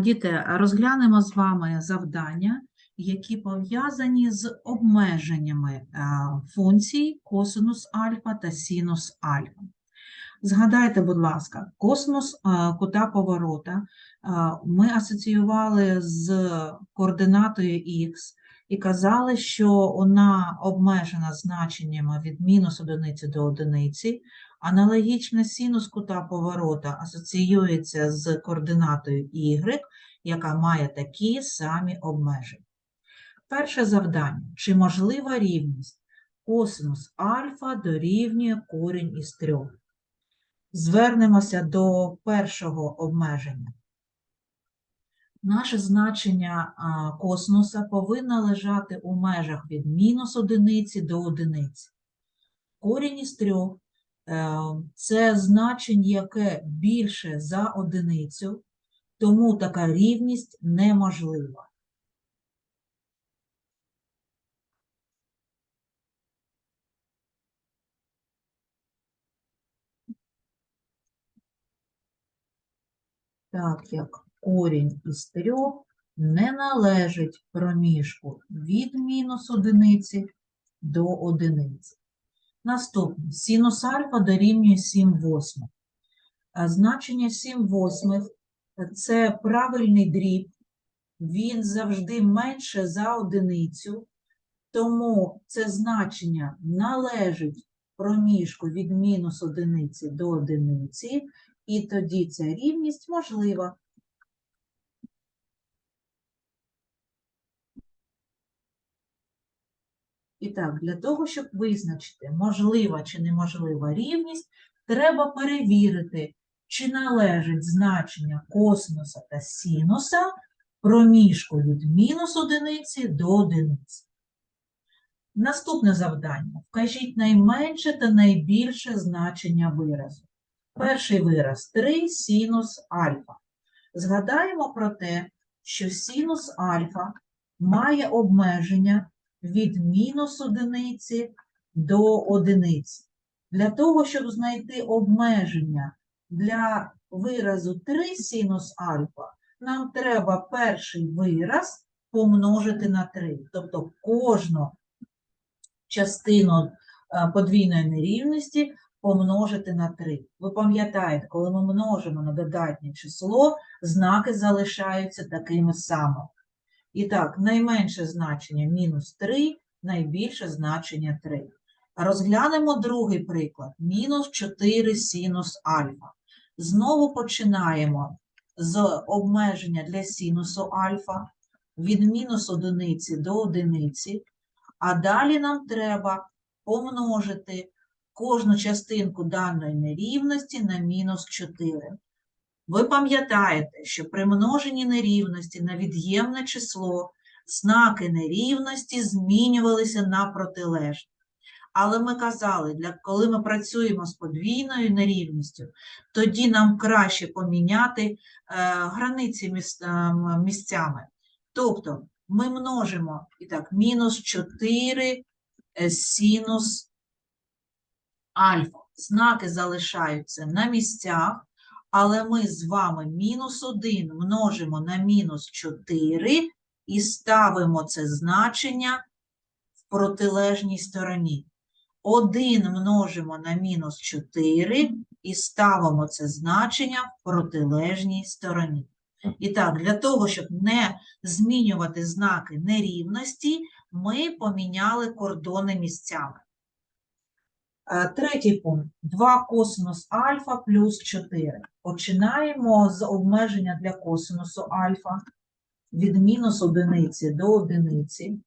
Діти, розглянемо з вами завдання, які пов'язані з обмеженнями функцій косинус альфа та синус альфа. Згадайте, будь ласка, косинус а, кута поворота ми асоціювали з координатою х і казали, що вона обмежена значеннями від мінус одиниці до одиниці, Аналогічно синус кута поворота асоціюється з координатою y, яка має такі самі обмеження. Перше завдання. Чи можлива рівність косинус альфа дорівнює корінь із трьох? Звернемося до першого обмеження. Наше значення косинуса повинно лежати у межах від мінус одиниці до одиниці. Корінь із трьох це значення, яке більше за одиницю, тому така рівність неможлива. Так як корінь із трьох не належить проміжку від мінус одиниці до одиниці. Наступне. Синус альфа дорівнює 7 восьмих. А Значення 7 восьмих – це правильний дріб, він завжди менше за одиницю, тому це значення належить проміжку від мінус одиниці до одиниці, і тоді ця рівність можлива. І так, для того, щоб визначити, можлива чи неможлива рівність, треба перевірити, чи належить значення косинуса та синуса проміжку від мінус одиниці до одиниці. Наступне завдання. Вкажіть найменше та найбільше значення виразу. Перший вираз 3 синус альфа. Згадаємо про те, що синус альфа має обмеження від мінус одиниці до одиниці. Для того, щоб знайти обмеження для виразу 3 синус альфа, нам треба перший вираз помножити на 3. Тобто кожну частину е, подвійної нерівності помножити на 3. Ви пам'ятаєте, коли ми множимо на додатнє число, знаки залишаються такими самими. І так, найменше значення мінус 3, найбільше значення 3. Розглянемо другий приклад. Мінус 4 синус альфа. Знову починаємо з обмеження для синусу альфа від мінус одиниці до одиниці, а далі нам треба помножити кожну частинку даної нерівності на мінус 4. Ви пам'ятаєте, що при множенні нерівності на від'ємне число знаки нерівності змінювалися на протилежні. Але ми казали, для, коли ми працюємо з подвійною нерівністю, тоді нам краще поміняти е, границі міс, е, місцями. Тобто ми множимо і так, мінус 4 е, синус альфа. Знаки залишаються на місцях але ми з вами мінус 1 множимо на мінус 4 і ставимо це значення в протилежній стороні. 1 множимо на мінус 4 і ставимо це значення в протилежній стороні. І так, для того, щоб не змінювати знаки нерівності, ми поміняли кордони місцями. Е, третій пункт 2 косинус альфа плюс 4. Починаємо з обмеження для косинусу альфа від мінус одиниці до одиниці.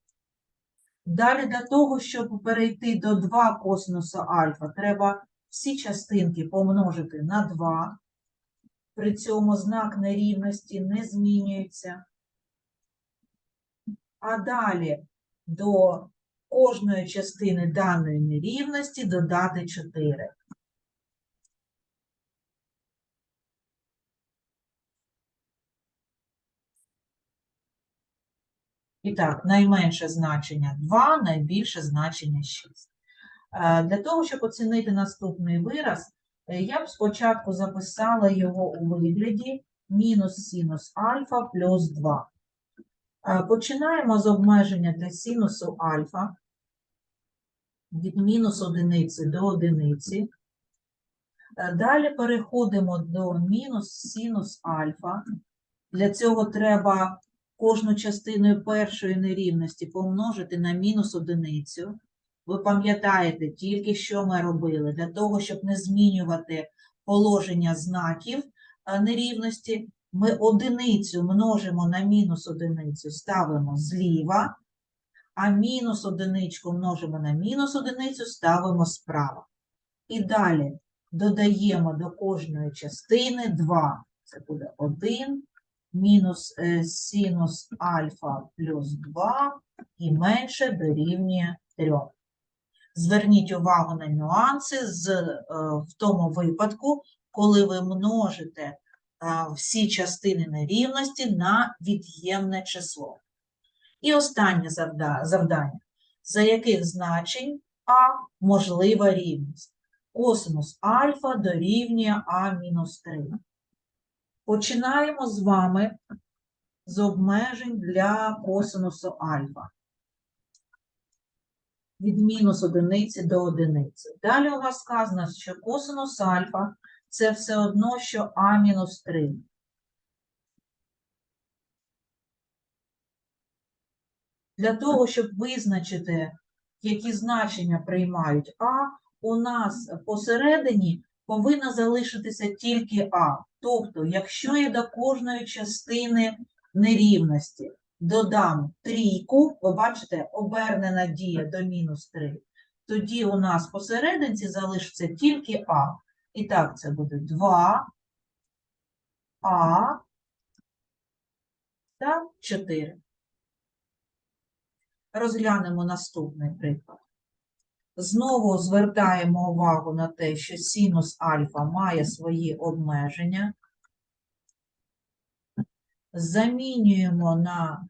Далі для того, щоб перейти до 2 косинуса альфа, треба всі частинки помножити на 2. При цьому знак нерівності не змінюється. А далі до кожної частини даної нерівності додати 4. І так, найменше значення 2, найбільше значення 6. Е, для того, щоб оцінити наступний вираз, е, я б спочатку записала його у вигляді мінус синус альфа плюс 2. Е, Починаємо з обмеження для синусу альфа від мінус одиниці до одиниці. Е, Далі переходимо до мінус синус альфа. Для цього треба кожну частину першої нерівності помножити на мінус одиницю. Ви пам'ятаєте тільки, що ми робили. Для того, щоб не змінювати положення знаків е, нерівності, ми одиницю множимо на мінус одиницю, ставимо зліва, а мінус одиничку множимо на мінус одиницю, ставимо справа. І далі додаємо до кожної частини 2. Це буде 1 мінус е, синус альфа плюс 2 і менше дорівнює 3. Зверніть увагу на нюанси з, е, в тому випадку, коли ви множите всі частини нерівності на від'ємне число. І останнє завдання. За яких значень А можлива рівність? Косинус альфа дорівнює А мінус 3. Починаємо з вами з обмежень для косинусу альфа. Від мінус одиниці до одиниці. Далі у вас сказано, що косинус альфа це все одно, що А мінус 3. Для того, щоб визначити, які значення приймають А, у нас посередині повинна залишитися тільки А. Тобто, якщо я до кожної частини нерівності додам трійку, ви бачите, обернена дія до мінус 3, тоді у нас посерединці залишиться тільки А. І так, це буде 2, А та 4. Розглянемо наступний приклад. Знову звертаємо увагу на те, що синус альфа має свої обмеження. Замінюємо на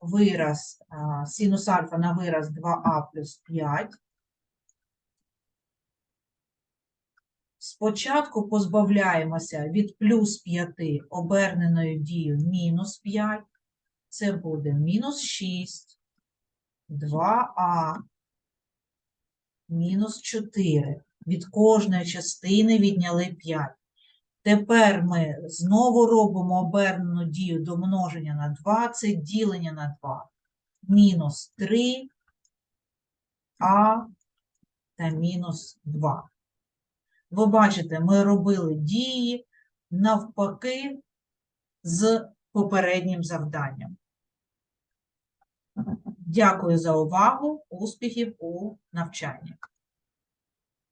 вираз синус альфа на вираз 2а плюс 5. Спочатку позбавляємося від плюс 5 оберненою дією мінус 5. Це буде мінус 6, 2а мінус 4. Від кожної частини відняли 5. Тепер ми знову робимо обернену дію до множення на 2, це ділення на 2. Мінус 3, а та мінус 2. Ви бачите, ми робили дії навпаки з попереднім завданням. Дякую за увагу. Успіхів у навчанні.